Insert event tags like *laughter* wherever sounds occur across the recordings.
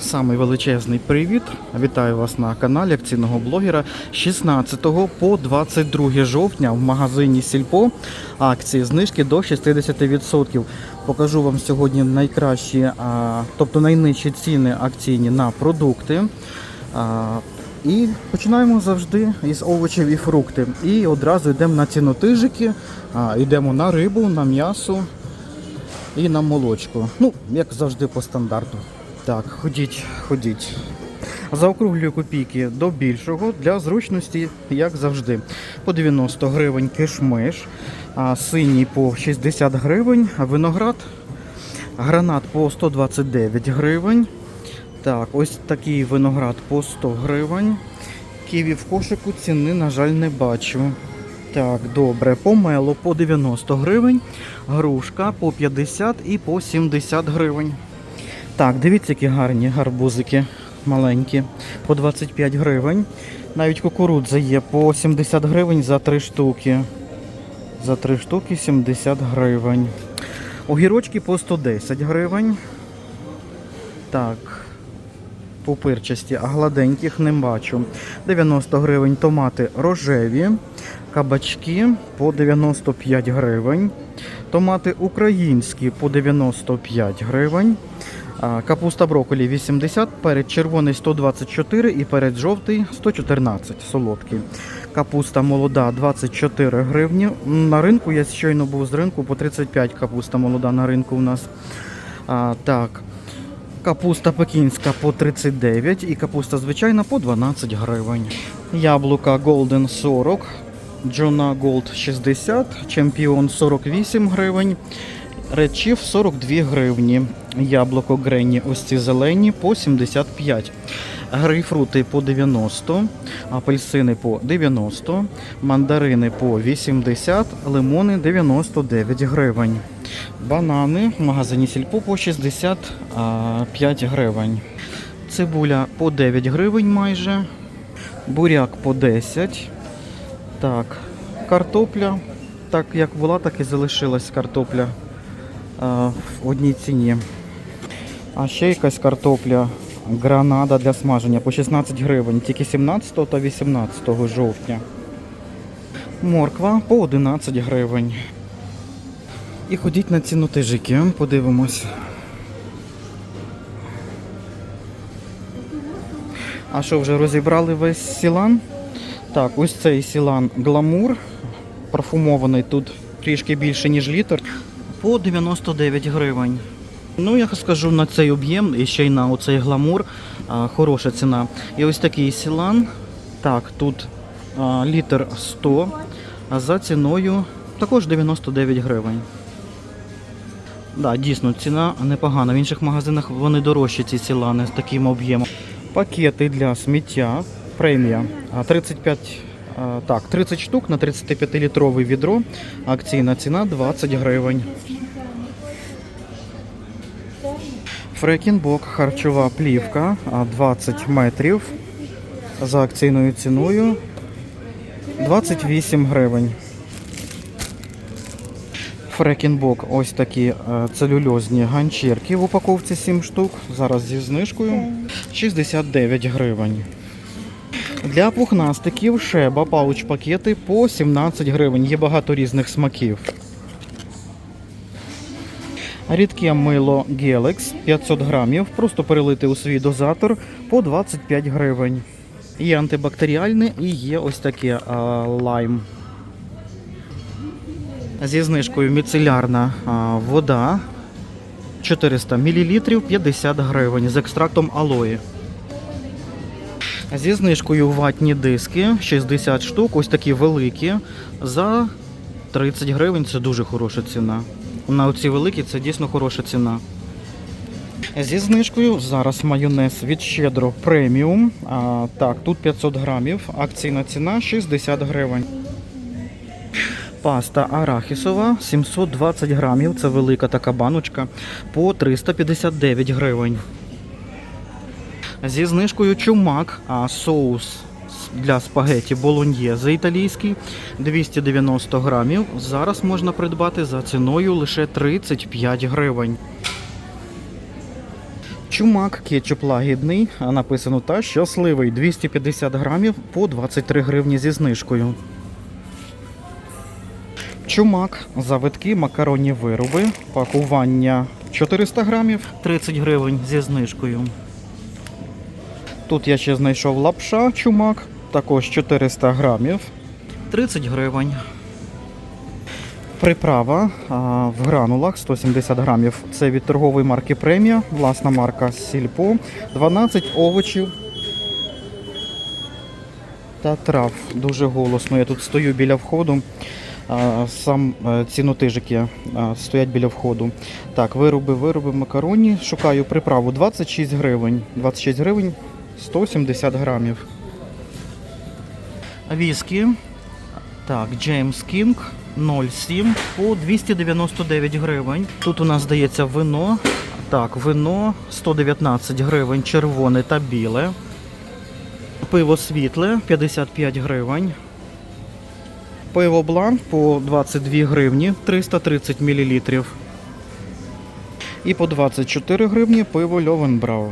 Самий величезний привіт. Вітаю вас на каналі акційного блогера 16 по 22 жовтня в магазині Сільпо акції знижки до 60%. Покажу вам сьогодні найкращі, тобто найнижчі ціни акційні на продукти. І починаємо завжди із овочів і фрукти. І одразу йдемо на цінотижики, йдемо на рибу, на м'ясо і на молочку. Ну, як завжди по стандарту. Так, ходіть, ходіть. Заокруглюю копійки до більшого для зручності, як завжди. По 90 гривень кишмиш, синій по 60 гривень, а виноград, гранат по 129 гривень. Так, ось такий виноград по 100 гривень. Ківі в кошику ціни, на жаль, не бачу. Так, добре, помело по 90 гривень, грушка по 50 і по 70 гривень. Так, дивіться, які гарні гарбузики маленькі, по 25 гривень. Навіть кукурудза є по 70 гривень за 3 штуки. За 3 штуки 70 гривень. Огірочки по 110 гривень. Так, пупирчасті, а гладеньких не бачу. 90 гривень томати рожеві, кабачки по 95 гривень, томати українські по 95 гривень. Капуста брокколі 80, перед червоний 124 і перед жовтий 114 солодкий. Капуста молода 24 гривні. На ринку я щойно був з ринку по 35 капуста молода на ринку у нас. А, так. Капуста пекінська по 39 і капуста звичайна по 12 гривень. Яблука Golden 40, Джона Gold 60, Чемпіон 48 гривень, Chief 42 гривні. Яблуко Гренні ось ці зелені по 75. Грейпфрути по 90, апельсини по 90, мандарини по 80, лимони 99 гривень. Банани в магазині Сільпо по 65 гривень. Цибуля по 9 гривень майже. Буряк по 10. Так, картопля. Так як була, так і залишилась картопля а, в одній ціні. А ще якась картопля гранада для смаження по 16 гривень, тільки 17 та 18 жовтня. Морква по 11 гривень. І ходіть на цінотижики, подивимось. А що, вже розібрали весь сілан? Так, ось цей сілан гламур. Парфумований тут трішки більше, ніж літр. По 99 гривень. Ну, я скажу на цей об'єм і ще й на оцей гламур. А, хороша ціна. І ось такий сілан. Так, тут а, літр 100, а за ціною також 99 гривень. Да, дійсно, ціна непогана. В інших магазинах вони дорожчі, ці сілани з таким об'ємом. Пакети для сміття премія 35, так, 30 штук на 35-літрове відро. Акційна ціна 20 гривень. Фрекінбок, харчова плівка 20 метрів за акційною ціною 28 гривень. Фрекінбок, ось такі е, целюльозні ганчірки в упаковці 7 штук. Зараз зі знижкою 69 гривень. Для пухнастиків шеба пауч пакети по 17 гривень. Є багато різних смаків. Рідке мило Gelex 500 грамів. Просто перелити у свій дозатор по 25 гривень. Є антибактеріальне і є ось таке лайм. Зі знижкою міцелярна а, вода 400 мл 50 гривень з екстрактом алої. Зі знижкою ватні диски 60 штук, ось такі великі, за 30 гривень це дуже хороша ціна. На оці великі це дійсно хороша ціна. Зі знижкою зараз майонез від щедро преміум. А, так, тут 500 грамів, акційна ціна 60 гривень. Паста арахісова 720 грамів, це велика така баночка, по 359 гривень. Зі знижкою чумак, а соус для спагеті болоньєзе італійський 290 грамів. Зараз можна придбати за ціною лише 35 гривень. Чумак, кетчуп лагідний, а написано та щасливий 250 грамів по 23 гривні зі знижкою. Чумак, завитки, макаронні вироби, пакування 400 грамів, 30 гривень зі знижкою. Тут я ще знайшов лапша чумак, також 400 грамів, 30 гривень. Приправа а, в гранулах 170 грамів. Це від торгової марки Премія, власна марка Сільпо. 12 овочів та трав. Дуже голосно. Я тут стою біля входу. А, Сам е, ці нотижики а, стоять біля входу. Так, вироби, вироби макароні. Шукаю приправу 26 гривень. 26 гривень 170 грамів. Віскі. Так, Джеймс Кінг 0,7 по 299 гривень. Тут у нас здається вино. Так, вино 119 гривень, червоне та біле. Пиво світле 55 гривень. Пиво бланк по 22 гривні 330 мл. І по 24 гривні пиво Льовенбрау.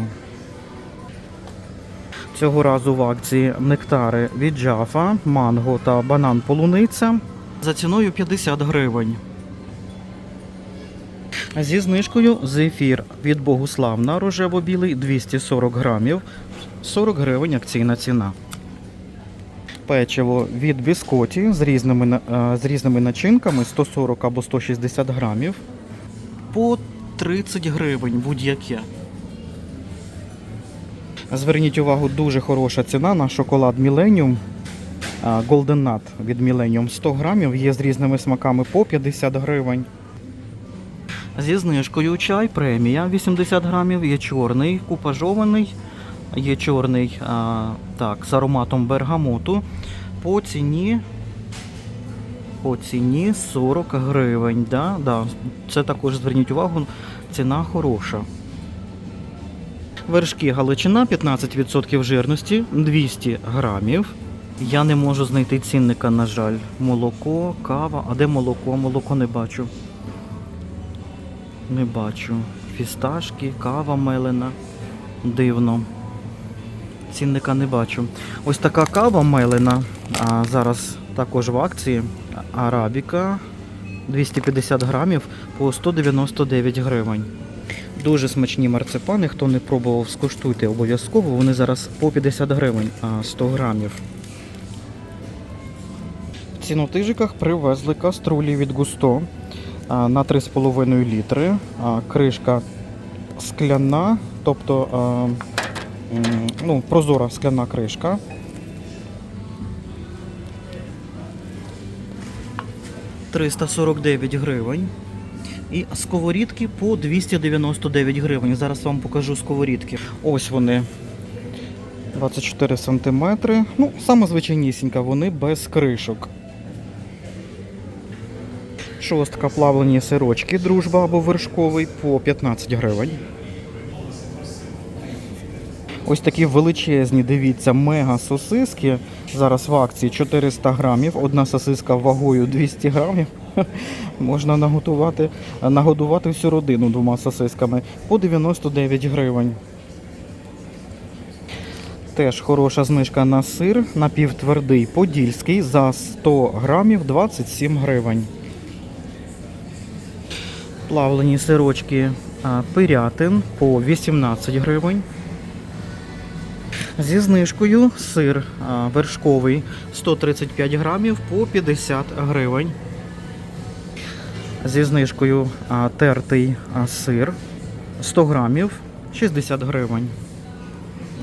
Цього разу в акції нектари від Джафа, манго та банан полуниця за ціною 50 гривень. Зі знижкою зефір від Богуславна рожево-білий 240 грамів, 40 гривень акційна ціна. Печиво від біскоті з різними, е, з різними начинками 140 або 160 грамів. По 30 гривень будь-яке. Зверніть увагу, дуже хороша ціна на шоколад Millennium. Golden Nut від Millennium 100 грамів, є з різними смаками по 50 гривень. Зі знижкою чай премія 80 грамів, є чорний, купажований, є чорний а, так, з ароматом бергамоту. По ціні, по ціні 40 гривень. Да? Да. Це також зверніть увагу, ціна хороша. Вершки Галичина 15% жирності, 200 грамів. Я не можу знайти цінника, на жаль. Молоко, кава. А де молоко? Молоко не бачу. Не бачу. Фісташки, кава мелена. Дивно. Цінника не бачу. Ось така кава мелена. А зараз також в акції. Арабіка 250 грамів по 199 гривень. Дуже смачні марципани. Хто не пробував, скуштуйте обов'язково. Вони зараз по 50 гривень, а 100 грамів. В цінотижиках привезли каструлі від Густо на 3,5 літри. Кришка скляна, тобто ну, прозора скляна кришка. «349 гривень. І сковорідки по 299 гривень. Зараз вам покажу сковорідки. Ось вони. 24 сантиметри. Ну, саме звичайнісінька, вони без кришок. Шостка плавлені сирочки, дружба або вершковий по 15 гривень. Ось такі величезні, дивіться, мега сосиски. Зараз в акції 400 грамів. Одна сосиска вагою 200 грамів. *laughs* Можна наготувати, нагодувати всю родину двома сосисками по 99 гривень. Теж хороша знижка на сир напівтвердий подільський за 100 грамів 27 гривень. Плавлені сирочки пирятин по 18 гривень. Зі знижкою сир вершковий 135 грамів по 50 гривень. Зі знижкою тертий сир 100 грамів 60 гривень.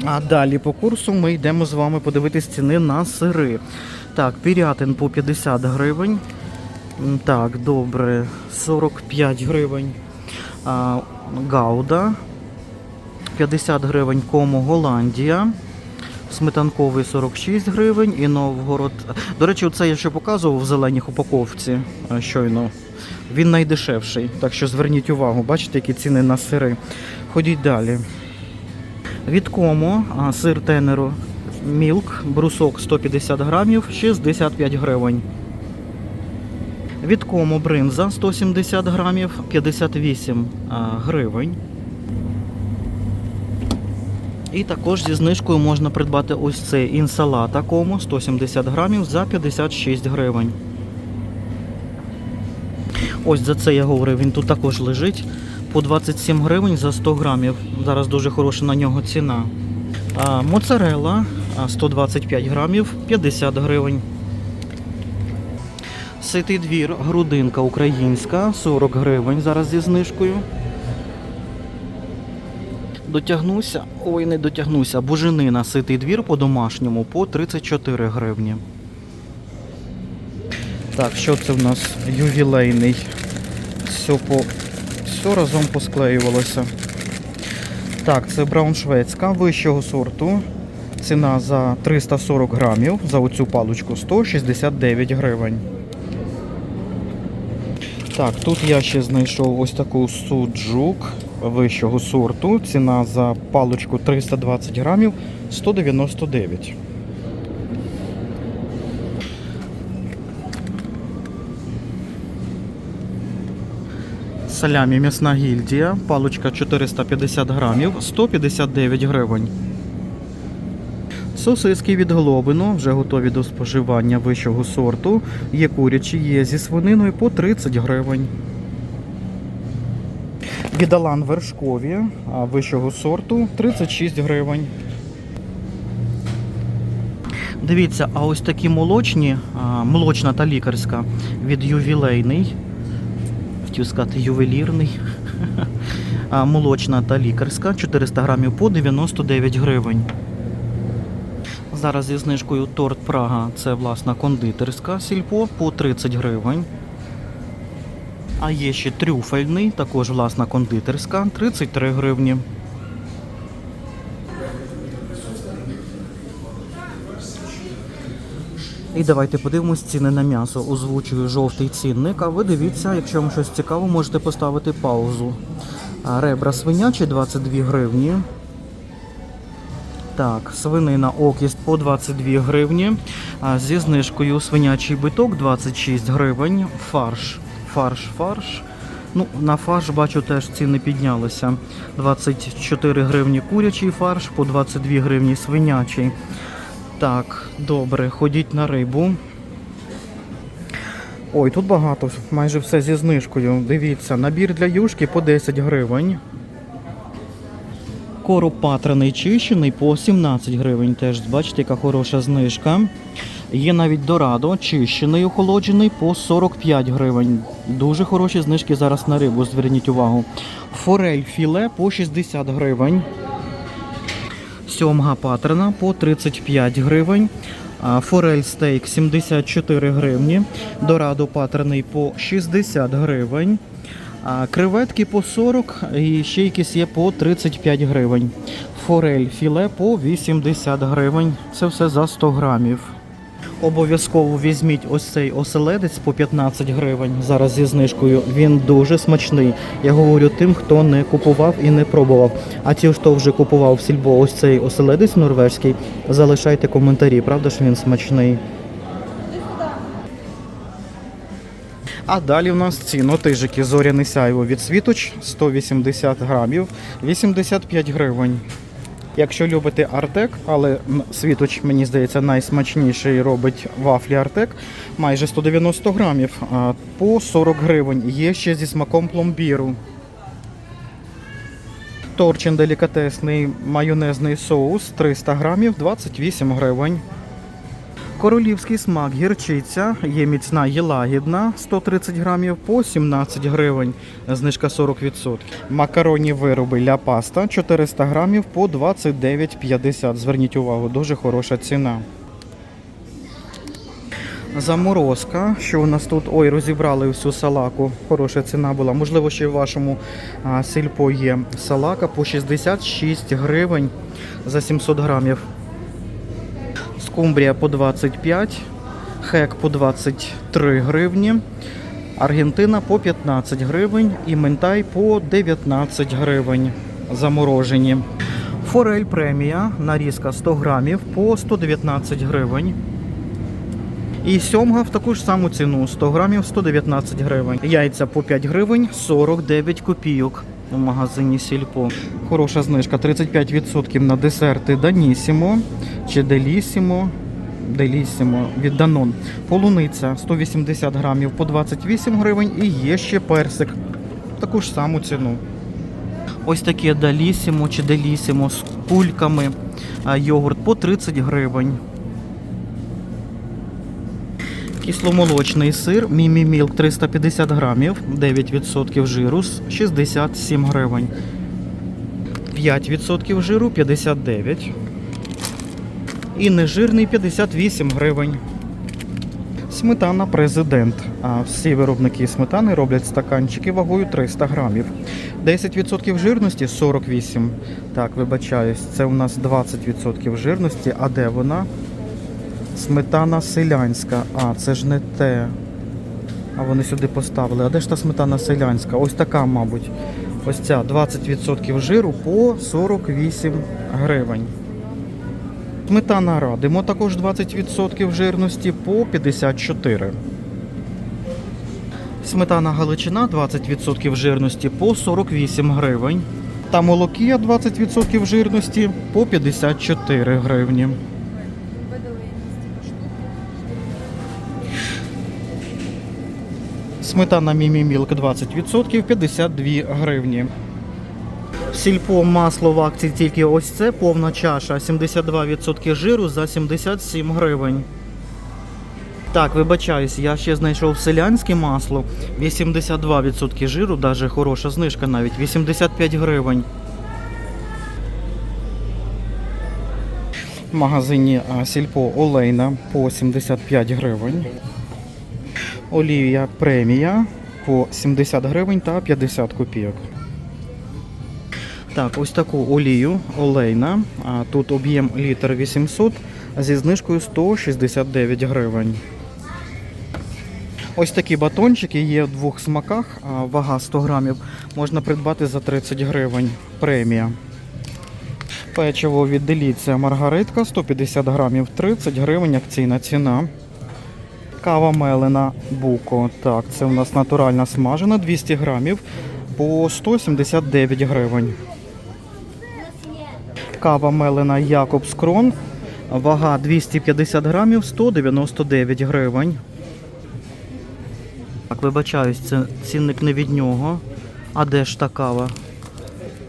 А далі по курсу ми йдемо з вами подивитись ціни на сири. Так, пірятин по 50 гривень. Так, добре, 45 гривень. А, Гауда 50 гривень кому Голландія. Сметанковий 46 гривень і Новгород. До речі, це я ще показував в зеленій упаковці щойно. Він найдешевший. Так що зверніть увагу, бачите, які ціни на сири. Ходіть далі. Від кому сир тенеру мілк, брусок 150 грамів, 65 гривень. Від кому бринза 170 грамів, 58 гривень. І також зі знижкою можна придбати ось цей інсалата кому 170 грамів за 56 гривень. Ось за це я говорив, він тут також лежить по 27 гривень за 100 грамів. Зараз дуже хороша на нього ціна. А, моцарелла а, 125 грамів 50 гривень. Ситий двір, грудинка українська 40 гривень зараз зі знижкою. Дотягнуся, ой, не дотягнуся. Буженина ситий двір по-домашньому по 34 гривні. Так, що це в нас? Ювілейний. Все, по... Все разом посклеювалося. Так, це брауншведська вищого сорту. Ціна за 340 грамів за оцю паличку 169 гривень. Так, тут я ще знайшов ось таку суджук вищого сорту. Ціна за паличку 320 грамів 199. Салямі м'ясна гільдія, паличка 450 грамів, 159 гривень. Сосиски від Глобино вже готові до споживання вищого сорту. Є курячі, є зі свининою по 30 гривень. Відалан вершкові вищого сорту 36 гривень. Дивіться, а ось такі молочні, молочна та лікарська від ювілейний. Хотів сказати ювелірний. Молочна та лікарська 400 грамів по 99 гривень. Зараз зі знижкою торт Прага це власна кондитерська сільпо по 30 гривень. А є ще трюфельний, також власна кондитерська 33 гривні. І давайте подивимось ціни на м'ясо. Озвучую жовтий цінник. А ви дивіться, якщо вам щось цікаво, можете поставити паузу. Ребра свинячі 22 гривні. Так, свинина окіст по 22 гривні. Зі знижкою свинячий биток 26 гривень. Фарш. Фарш, фарш. Ну, на фарш бачу теж ціни піднялися. 24 гривні курячий фарш, по 22 гривні свинячий. Так, добре, ходіть на рибу. Ой, тут багато, майже все зі знижкою. Дивіться, набір для юшки по 10 гривень. Короб патраний чищений по 17 гривень. Теж бачите, яка хороша знижка. Є навіть дорадо, чищений, охолоджений по 45 гривень. Дуже хороші знижки зараз на рибу, зверніть увагу. Форель філе по 60 гривень. Сьомга патерна по 35 гривень. Форель стейк 74 гривні. Дорадо патерний по 60 гривень. Креветки по 40 і ще якісь є по 35 гривень. Форель філе по 80 гривень. Це все за 100 грамів. Обов'язково візьміть ось цей оселедець по 15 гривень. Зараз зі знижкою. Він дуже смачний. Я говорю тим, хто не купував і не пробував. А ті, хто вже купував в сільбо ось цей оселедець норвежський, залишайте коментарі. Правда ж він смачний. А далі в нас ці нотижики зоряне сяйво від світоч 180 грамів, 85 гривень. Якщо любите Артек, але світоч, мені здається, найсмачніший робить вафлі Артек, майже 190 грамів по 40 гривень. Є ще зі смаком пломбіру. Торчин делікатесний майонезний соус 300 грамів 28 гривень. Королівський смак гірчиця є міцна є лагідна 130 грамів по 17 гривень. Знижка 40%. Макаронні вироби ля паста 400 грамів по 29,50. Зверніть увагу, дуже хороша ціна. Заморозка, що у нас тут? Ой, розібрали всю салаку. Хороша ціна була. Можливо, ще в вашому сільпо є салака по 66 гривень за 700 грамів. Скумбрія по 25, хек по 23 гривні, Аргентина по 15 гривень і ментай по 19 гривень заморожені. Форель премія, нарізка 100 грамів по 119 гривень. І сьомга в таку ж саму ціну 100 грамів 119 гривень. Яйця по 5 гривень 49 копійок. У магазині Сільпо. Хороша знижка 35% на десерти Данісімо чи Делісімо. Делісімо від Данон. Полуниця 180 грамів по 28 гривень і є ще персик. Таку ж саму ціну. Ось таке Далісімо чи Делісімо з кульками. Йогурт по 30 гривень. Кисломолочний сир Мімі Мілк 350 грамів, 9% жиру 67 гривень. 5% жиру 59. І нежирний 58 гривень. Сметана президент. А всі виробники сметани роблять стаканчики вагою 300 грамів. 10% жирності 48. Так, вибачаюсь, це у нас 20% жирності. А де вона? Сметана селянська. А, це ж не те. А вони сюди поставили. А де ж та сметана селянська? Ось така, мабуть. Ось ця 20% жиру по 48 гривень. Сметана радимо також 20% жирності по 54. Сметана Галичина 20% жирності по 48 гривень. Та молокія 20% жирності по 54 гривні. Сметана Мімі Мілк 20% 52 гривні. Сільпо масло в акції тільки ось це повна чаша. 72% жиру за 77 гривень. Так, вибачаюсь, я ще знайшов селянське масло. 82% жиру, навіть хороша знижка навіть. 85 гривень. В магазині Сільпо Олейна по 75 гривень. Олія премія по 70 гривень та 50 копійок. Так, ось таку олію олейна. Тут об'єм літр 800 зі знижкою 169 гривень. Ось такі батончики є в двох смаках, вага 100 грамів. Можна придбати за 30 гривень. Премія. Печиво від Деліція Маргаритка 150 грамів 30 гривень акційна ціна. Кава мелена буко. Так, це у нас натуральна смажена 200 грамів по 179 гривень. Кава мелена Якобс Крон. Вага 250 грамів 199 гривень. Так, вибачаюсь, це цінник не від нього. А де ж та кава?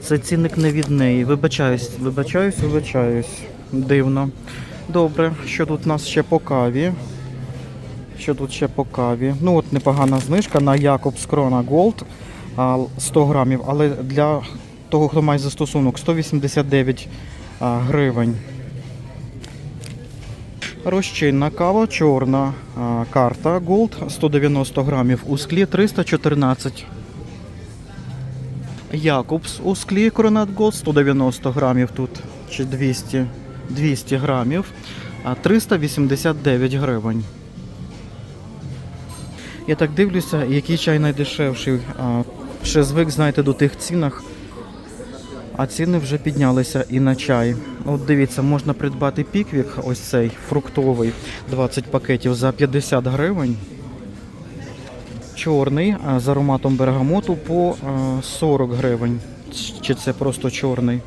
Це цінник не від неї. Вибачаюсь, вибачаюсь, вибачаюсь. Дивно. Добре, що тут у нас ще по каві? Що тут ще по каві? Ну от непогана знижка на Якобс Крона Gold 100 грамів, але для того, хто має застосунок, 189 гривень. Розчинна кава, чорна карта Gold 190 грамів у склі 314. Якобс у склі Коронат Gold 190 грамів тут чи 200, 200 грамів, 389 гривень. Я так дивлюся, який чай найдешевший. А, ще звик, знаєте, до тих цінах. А ціни вже піднялися і на чай. От дивіться, можна придбати піквік, ось цей фруктовий, 20 пакетів за 50 гривень. Чорний з ароматом бергамоту по а, 40 гривень. Чи це просто чорний?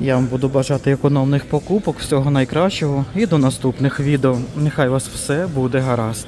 Я вам буду бажати економних покупок, всього найкращого і до наступних відео. Нехай вас все буде гаразд.